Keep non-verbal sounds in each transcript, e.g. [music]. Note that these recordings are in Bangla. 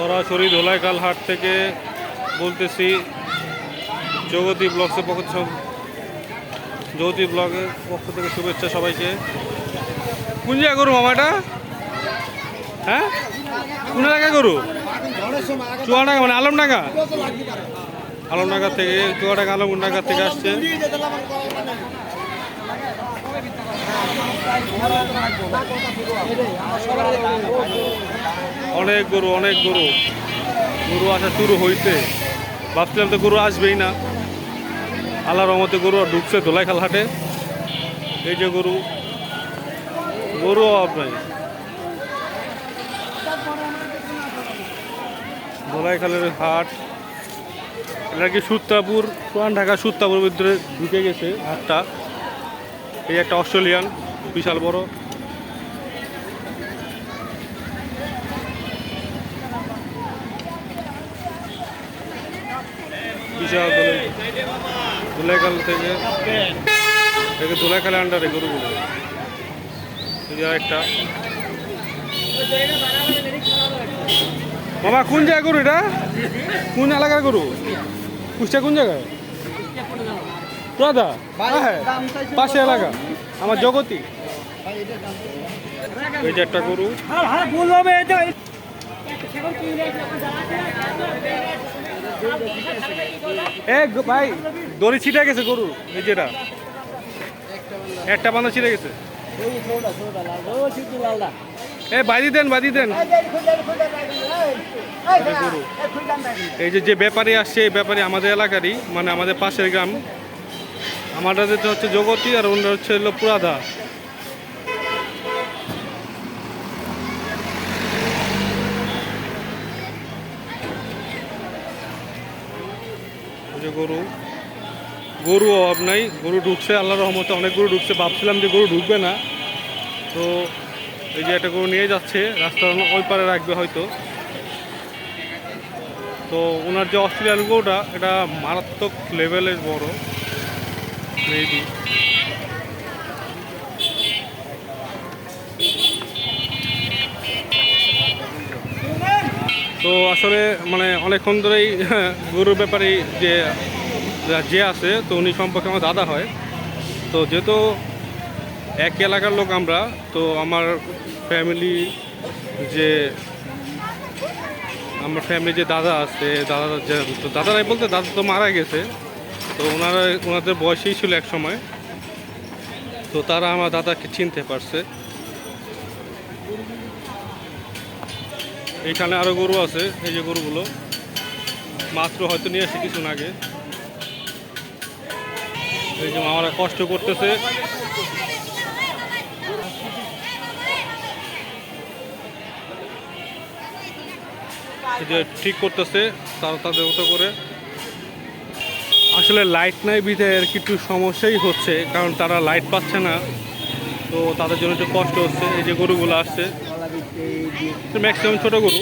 সরাসরি ধোলাইকাল হাট থেকে বলতেছি জগতী ব্লগসের পক্ষ জগতী ব্লগের পক্ষ থেকে শুভেচ্ছা সবাইকে। কোন জায়গা করু মামা এটা? হ্যাঁ? কোন জায়গায় করু চুয়াডাঙ্গা মানে আলমডাঙ্গা? আলমডাঙ্গা থেকে চুয়াডাঙ্গা, আলমডাঙ্গা থেকে আসছে। অনেক গরু অনেক গরু। গরু আসা শুরু হইতে ভাবছিলাম তো গরু আসবেই না। আল্লাহ রহমতে গরু ঢুকছে দোলাইখাল হাটে। এই যে গরু। গরু অভাব নাই। দোলাইখালের হাট। এটা কি সুত্তাপুর? পুরান ঢাকা সুত্তাপুর ভিতরে ঢুকে গেছে হাটটা। এই একটা অস্ট্রেলিয়ান, বিশাল বড়। বিশাল দোলাই দোলাইখাল থেকে থেকে দোলাইখালে আন্ডারে গরুগুলো একটা। মামা, কোন জায়গায় গরু এটা? কোন এলাকার গরু? কুষ্টিয়া কোন জায়গায়? দাদা হ্যাঁ পাশে এলাকা। আমার জগতি। এই যে একটা গরু। এ গ- ভাই দড়ি ছিটে গেছে গরু এই যেটা একটা বান্ধব ছিটে গেছে। এ বাদি দেন বাদি দেন। গরু। এই যে যে ব্যাপারী আসছে এই ব্যাপারী আমাদের এলাকারই মানে আমাদের পাশের গ্রাম। আমাদের হচ্ছে জগতী আর অন্য হচ্ছে হলো এই গরু গরু অভাব নাই, গরু ঢুকছে আল্লাহ রহমতে অনেক গরু ঢুকছে। ভাবছিলাম যে গরু ঢুকবে না। তো এই যে একটা গরু নিয়ে যাচ্ছে রাস্তার ওই পারে রাখবে হয়তো। তো ওনার যে অস্ট্রেলিয়ান গরুটা, এটা মারাত্মক লেভেলের বড়। তো আসলে মানে অনেকক্ষণ ধরেই [laughs] গরুর ব্যাপারে যে যে আছে, তো উনি সম্পর্কে আমার দাদা হয়। তো যেহেতু এক এলাকার লোক আমরা, তো আমার ফ্যামিলি যে, আমার ফ্যামিলি যে দাদা আছে, দাদা যে দাদারাই বলতে, দাদা তো মারা গেছে। তো ওনারা, ওনাদের বয়সেই ছিল এক সময়। তো তারা আমার দাদাকে চিনতে পারছে। এইখানে আরও গরু আছে, এই যে গরুগুলো। মাত্র হয়তো নিয়ে আসে কিছুক্ষণ আগে। এই যে মামারা কষ্ট করতেছে। যে ঠিক করতেছে, তারা তাদের মতো করে। আসলে লাইট নাই বিধে আর কি একটু সমস্যাই হচ্ছে, কারণ তারা লাইট পাচ্ছে না। তো তাদের জন্য একটু কষ্ট হচ্ছে, এই যে গরুগুলো আসছে। ম্যাক্সিমাম ছোট গরু।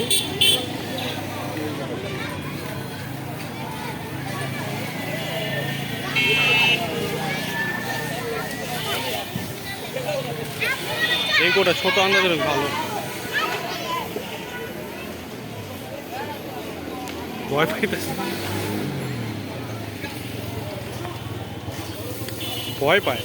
এই গোটা ছোট আন্দাজের ভালো। ভয় পাইতেছে ভয় পায় গাড়ি নিচ্ছে কাজ পথটায় নিয়ে কাজ হয় না ইলেকট্রিক কাজ করতে হলে লং পায়।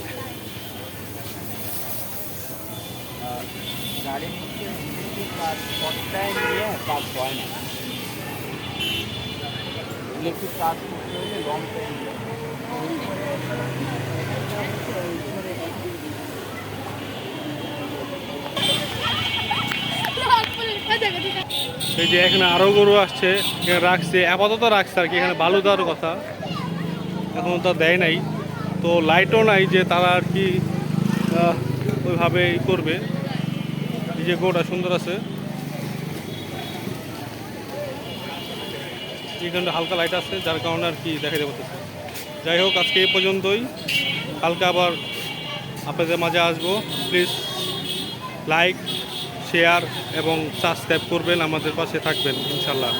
এই যে এখানে আরও গরু আসছে, এখানে রাখছে, আপাতত রাখছে আর কি, এখানে বালু দেওয়ার কথা। এখন তো দেয় নাই। তো লাইটও নাই যে তারা আর কি ওইভাবে ই করবে। এই যে গরুটা সুন্দর আছে। এখানে হালকা লাইট আছে, যার কারণে আর কি দেখা যাবে যাই হোক, আজকে এই পর্যন্তই। হালকা আবার আপনাদের মাঝে আসব। প্লিজ লাইক শেয়ার এবং সাবস্ক্রাইব করবেন, আমাদের পাশে থাকবেন ইনশাল্লাহ